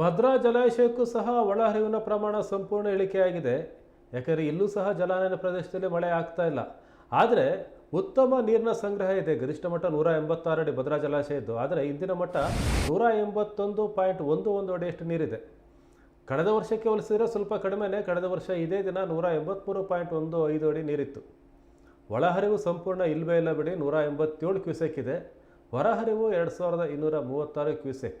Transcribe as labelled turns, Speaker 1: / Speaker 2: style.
Speaker 1: ಭದ್ರಾ ಜಲಾಶಯಕ್ಕೂ ಸಹ ಒಳಹರಿವಿನ ಪ್ರಮಾಣ ಸಂಪೂರ್ಣ ಇಳಿಕೆಯಾಗಿದೆ. ಯಾಕಂದರೆ ಇಲ್ಲೂ ಸಹ ಜಲಾನಯನ ಪ್ರದೇಶದಲ್ಲಿ ಮಳೆ ಆಗ್ತಾ ಇಲ್ಲ. ಆದರೆ ಉತ್ತಮ ನೀರಿನ ಸಂಗ್ರಹ ಇದೆ. ಗರಿಷ್ಠ ಮಟ್ಟ ನೂರ ಎಂಬತ್ತಾರು ಅಡಿ ಭದ್ರಾ ಜಲಾಶಯದ್ದು ಆದರೆ ಇಂದಿನ ಮಟ್ಟ ನೂರ ಎಂಬತ್ತೊಂದು ಪಾಯಿಂಟ್ ಒಂದು ಒಂದು ಅಡಿಯಷ್ಟು ನೀರಿದೆ. ಕಳೆದ ವರ್ಷಕ್ಕೆ ಹೋಲಿಸಿದರೆ ಸ್ವಲ್ಪ ಕಡಿಮೆನೇ, ಕಳೆದ ವರ್ಷ ಇದೇ ದಿನ ನೂರ ಎಂಬತ್ತ್ಮೂರು ಪಾಯಿಂಟ್ ಒಂದು ಐದು ಅಡಿ ನೀರಿತ್ತು. ಒಳಹರಿವು ಸಂಪೂರ್ಣ ಇಲ್ಲವೇ ಇಲ್ಲ ಬಿಡಿ, ನೂರ ಎಂಬತ್ತೇಳು ಕ್ಯೂಸೆಕ್ ಇದೆ. ಹೊರಹರಿವು ಎರಡು ಸಾವಿರದ ಇನ್ನೂರ ಮೂವತ್ತಾರು ಕ್ಯೂಸೆಕ್